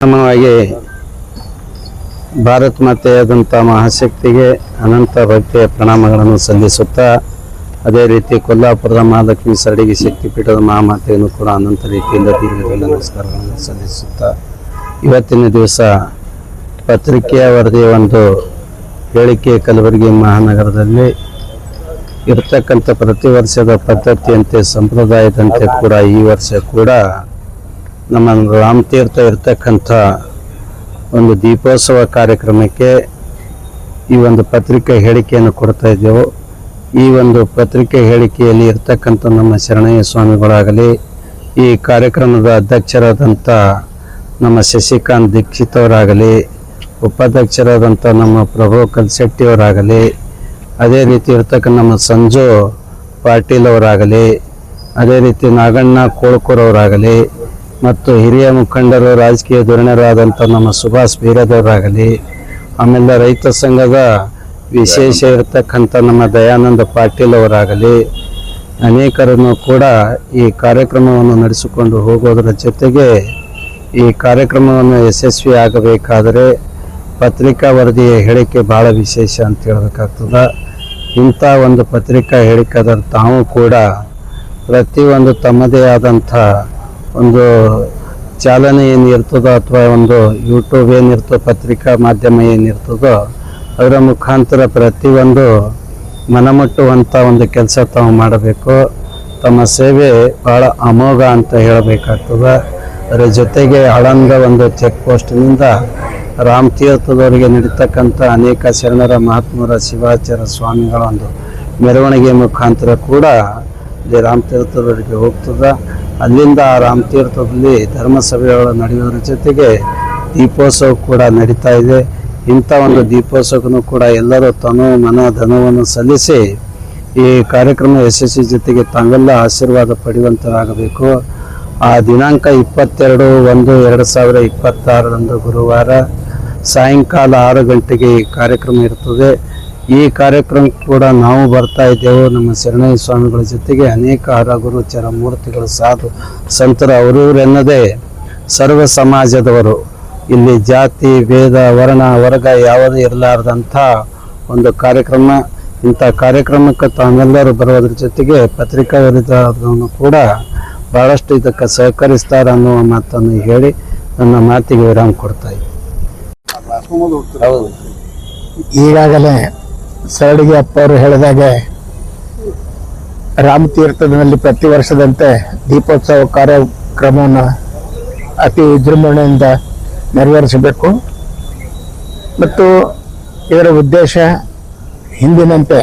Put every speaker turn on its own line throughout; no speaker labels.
ಕ್ರಮವಾಗಿ ಭಾರತ್ ಮಾತೆಯಾದಂಥ ಮಹಾಶಕ್ತಿಗೆ ಅನಂತ ಭಕ್ತಿಯ ಪ್ರಣಾಮಗಳನ್ನು ಸಲ್ಲಿಸುತ್ತಾ ಅದೇ ರೀತಿ ಕೊಲ್ಲಾಪುರದ ಮಹಾಲಕ್ಷ್ಮಿ ಸರಡಿಗೆ ಶಕ್ತಿಪೀಠದ ಮಹಾಮಾತೆಯನ್ನು ಕೂಡ ಅನಂತ ರೀತಿಯಿಂದ ದೀರ್ಘದಲ್ಲಿ ನಮಸ್ಕಾರಗಳನ್ನು ಸಲ್ಲಿಸುತ್ತಾ ಇವತ್ತಿನ ದಿವಸ ಪತ್ರಿಕೆಯ ವರದಿಯ ಒಂದು ಹೇಳಿಕೆ ಕಲಬುರಗಿ ಮಹಾನಗರದಲ್ಲಿ ಇರತಕ್ಕಂಥ ಪ್ರತಿ ವರ್ಷದ ಪದ್ಧತಿಯಂತೆ, ಸಂಪ್ರದಾಯದಂತೆ ಕೂಡ ಈ ವರ್ಷ ಕೂಡ ನಮ್ಮ ರಾಮತೀರ್ಥ ಇರ್ತಕ್ಕಂಥ ಒಂದು ದೀಪೋತ್ಸವ ಕಾರ್ಯಕ್ರಮಕ್ಕೆ ಈ ಒಂದು ಪತ್ರಿಕೆ ಹೇಳಿಕೆಯನ್ನು ಕೊಡ್ತಾ ಇದ್ದೆವು. ಈ ಒಂದು ಪತ್ರಿಕೆ ಹೇಳಿಕೆಯಲ್ಲಿ ಇರ್ತಕ್ಕಂಥ ನಮ್ಮ ಶರಣಯ್ಯ ಸ್ವಾಮಿಗಳಾಗಲಿ, ಈ ಕಾರ್ಯಕ್ರಮದ ಅಧ್ಯಕ್ಷರಾದಂಥ ನಮ್ಮ ಶಶಿಕಾಂತ್ ದೀಕ್ಷಿತ್ ಅವರಾಗಲಿ, ಉಪಾಧ್ಯಕ್ಷರಾದಂಥ ನಮ್ಮ ಪ್ರಭು ಕಲ್ಶೆಟ್ಟಿಯವರಾಗಲಿ ಅದೇ ರೀತಿ ಇರ್ತಕ್ಕಂಥ ನಮ್ಮ ಸಂಜು ಪಾಟೀಲ್ ಅವರಾಗಲಿ, ಅದೇ ರೀತಿ ನಾಗಣ್ಣ ಕೋಳ್ಕೂರ್ ಅವರಾಗಲಿ ಮತ್ತು ಹಿರಿಯ ಮುಖಂಡರು, ರಾಜಕೀಯ ಧೋರಣರಾದಂಥ ನಮ್ಮ ಸುಭಾಷ್ ಬೀರದವರಾಗಲಿ, ಆಮೇಲೆ ರೈತ ಸಂಘದ ವಿಶೇಷ ಇರತಕ್ಕಂಥ ನಮ್ಮ ದಯಾನಂದ ಪಾಟೀಲ್ ಅವರಾಗಲಿ, ಅನೇಕರನ್ನು ಕೂಡ ಈ ಕಾರ್ಯಕ್ರಮವನ್ನು ನಡೆಸಿಕೊಂಡು ಹೋಗೋದರ ಜೊತೆಗೆ ಈ ಕಾರ್ಯಕ್ರಮವನ್ನು ಯಶಸ್ವಿ ಆಗಬೇಕಾದರೆ ಪತ್ರಿಕಾ ವರದಿಯ ಹೇಳಿಕೆ ಭಾಳ ವಿಶೇಷ ಅಂತ ಹೇಳಬೇಕಾಗ್ತದೆ. ಇಂಥ ಒಂದು ಪತ್ರಿಕಾ ಹೇಳಿಕೆದ ತಾವು ಕೂಡ ಪ್ರತಿಯೊಂದು ತಮ್ಮದೇ ಆದಂಥ ಒಂದು ಚಾಲನೆ ಏನಿರ್ತದೋ ಅಥವಾ ಒಂದು ಯೂಟ್ಯೂಬ್ ಏನಿರ್ತದೋ, ಪತ್ರಿಕಾ ಮಾಧ್ಯಮ ಏನಿರ್ತದೋ, ಅದರ ಮುಖಾಂತರ ಪ್ರತಿಯೊಂದು ಮನಮುಟ್ಟುವಂಥ ಒಂದು ಕೆಲಸ ತಾವು ಮಾಡಬೇಕು. ತಮ್ಮ ಸೇವೆ ಭಾಳ ಅಮೋಘ ಅಂತ ಹೇಳಬೇಕಾಗ್ತದೆ. ಅದರ ಜೊತೆಗೆ ಆಳಂದ ಒಂದು ಚೆಕ್ ಪೋಸ್ಟ್ನಿಂದ ರಾಮ್ ತೀರ್ಥದವರಿಗೆ ನಡೀತಕ್ಕಂಥ ಅನೇಕ ಶರಣರ, ಮಹಾತ್ಮರ, ಶಿವಾಚಾರ್ಯ ಸ್ವಾಮಿಗಳ ಒಂದು ಮೆರವಣಿಗೆ ಮುಖಾಂತರ ಕೂಡ ಇಲ್ಲಿ ರಾಮ್ ತೀರ್ಥದವರಿಗೆ ಹೋಗ್ತದೆ. ಅಲ್ಲಿಂದ ರಾಮತೀರ್ಥದಲ್ಲಿ ರಾಮ್ ತೀರ್ಥದಲ್ಲಿ ಧರ್ಮಸಭೆಗಳು ನಡೆಯೋದ್ರ ಜೊತೆಗೆ ದೀಪೋತ್ಸವ ಕೂಡ ನಡೀತಾ ಇದೆ. ಇಂಥ ಒಂದು ದೀಪೋತ್ಸವಕ್ಕೂ ಕೂಡ ಎಲ್ಲರೂ ತನು ಮನ ಧನವನ್ನು ಸಲ್ಲಿಸಿ ಈ ಕಾರ್ಯಕ್ರಮ ಯಶಸ್ವಿ ಜೊತೆಗೆ ತಾವೆಲ್ಲ ಆಶೀರ್ವಾದ ಪಡೆಯುವಂತರಾಗಬೇಕು. ಆ ದಿನಾಂಕ ಇಪ್ಪತ್ತೆರಡು ಒಂದು ಎರಡು ಸಾವಿರ ಇಪ್ಪತ್ತಾರರಂದು ಗುರುವಾರ ಸಾಯಂಕಾಲ ಆರು ಗಂಟೆಗೆ ಈ ಕಾರ್ಯಕ್ರಮ ಇರ್ತದೆ. ಈ ಕಾರ್ಯಕ್ರಮ ಕೂಡ ನಾವು ಬರ್ತಾ ಇದ್ದೇವೆ. ನಮ್ಮ ಶರಣಯ್ಯ ಸ್ವಾಮಿಗಳ ಜೊತೆಗೆ ಅನೇಕ ಹರಗುರು ಮೂರ್ತಿಗಳು ಸಾಧು ಸಂತರ ಅವರವರೆನ್ನದೇ ಸರ್ವ ಸಮಾಜದವರು ಇಲ್ಲಿ ಜಾತಿ ಭೇದ ವರ್ಣ ವರ್ಗ ಯಾವುದೇ ಇರಲಾರ್ದಂಥ ಒಂದು ಕಾರ್ಯಕ್ರಮ. ಇಂಥ ಕಾರ್ಯಕ್ರಮಕ್ಕೆ ತಾವೆಲ್ಲರೂ ಬರೋದ್ರ ಜೊತೆಗೆ ಪತ್ರಿಕಾ ವಿರುದ್ಧವನ್ನು ಕೂಡ ಭಾಳಷ್ಟು ಇದಕ್ಕೆ ಸಹಕರಿಸ್ತಾರೆ ಅನ್ನುವ ಮಾತನ್ನು ಹೇಳಿ ನನ್ನ ಮಾತಿಗೆ ವಿರಾಮ ಕೊಡ್ತಾ ಇದ್ದೀನಿ. ಹೌದು.
ಈಗಾಗಲೇ ಸರಡಿಗೆ ಅಪ್ಪ ಅವರು ಹೇಳಿದಾಗೆ ರಾಮತೀರ್ಥದಲ್ಲಿ ಪ್ರತಿ ವರ್ಷದಂತೆ ದೀಪೋತ್ಸವ ಕಾರ್ಯಕ್ರಮವನ್ನು ಅತಿ ವಿಜೃಂಭಣೆಯಿಂದ ನೆರವೇರಿಸಬೇಕು. ಮತ್ತು ಇದರ ಉದ್ದೇಶ ಹಿಂದಿನಂತೆ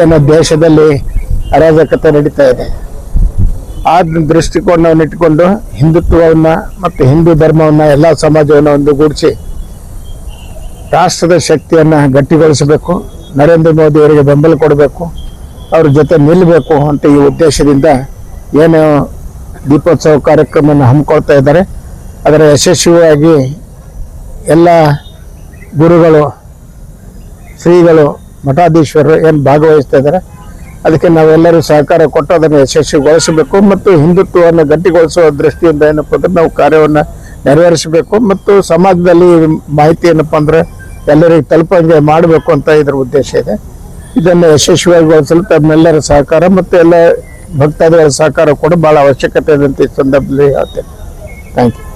ಏನು ದೇಶದಲ್ಲಿ ಅರಾಜಕತೆ ನಡೀತಾ ಇದೆ. ಆ ದೃಷ್ಟಿಕೋನವನ್ನು ಇಟ್ಟುಕೊಂಡು ಹಿಂದುತ್ವವನ್ನು ಮತ್ತು ಹಿಂದೂ ಧರ್ಮವನ್ನು ಎಲ್ಲ ಸಮಾಜವನ್ನು ಒಂದುಗೂಡಿಸಿ ರಾಷ್ಟ್ರದ ಶಕ್ತಿಯನ್ನು ಗಟ್ಟಿಗೊಳಿಸಬೇಕು. ನರೇಂದ್ರ ಮೋದಿ ಅವರಿಗೆ ಬೆಂಬಲ ಕೊಡಬೇಕು, ಅವ್ರ ಜೊತೆ ನಿಲ್ಲಬೇಕು ಅಂತ ಈ ಉದ್ದೇಶದಿಂದ ಏನು ದೀಪೋತ್ಸವ ಕಾರ್ಯಕ್ರಮವನ್ನು ಹಮ್ಮಿಕೊಳ್ತಾ ಇದ್ದಾರೆ. ಅದರ ಯಶಸ್ವಿಯಾಗಿ ಎಲ್ಲ ಗುರುಗಳು, ಶ್ರೀಗಳು, ಮಠಾಧೀಶ್ವರರು ಏನು ಭಾಗವಹಿಸ್ತಾ ಇದ್ದಾರೆ. ಅದಕ್ಕೆ ನಾವೆಲ್ಲರೂ ಸಹಕಾರ ಕೊಟ್ಟು ಅದನ್ನು ಯಶಸ್ವಿಗೊಳಿಸಬೇಕು ಮತ್ತು ಹಿಂದುತ್ವವನ್ನು ಗಟ್ಟಿಗೊಳಿಸುವ ದೃಷ್ಟಿಯಿಂದ ಏನಪ್ಪ ಅಂದ್ರೆ ನಾವು ಕಾರ್ಯವನ್ನು ನೆರವೇರಿಸಬೇಕು. ಮತ್ತು ಸಮಾಜದಲ್ಲಿ ಮಾಹಿತಿ ಏನಪ್ಪ ಅಂದ್ರೆ ಎಲ್ಲರಿಗೆ ತಲುಪಂಗೆ ಮಾಡಬೇಕು ಅಂತ ಇದರ ಉದ್ದೇಶ ಇದೆ. ಇದನ್ನು ಯಶಸ್ವಿಯಾಗಿಗೊಳಿಸಲು ತಮ್ಮೆಲ್ಲರ ಸಹಕಾರ ಮತ್ತು ಎಲ್ಲ ಭಕ್ತಾದಿಗಳ ಸಹಕಾರ ಕೂಡ ಬಹಳ ಅವಶ್ಯಕತೆ ಇದೆ ಅಂತ ಈ ಸಂದರ್ಭದಲ್ಲಿ ಹೇಳ್ತೇನೆ. Thank you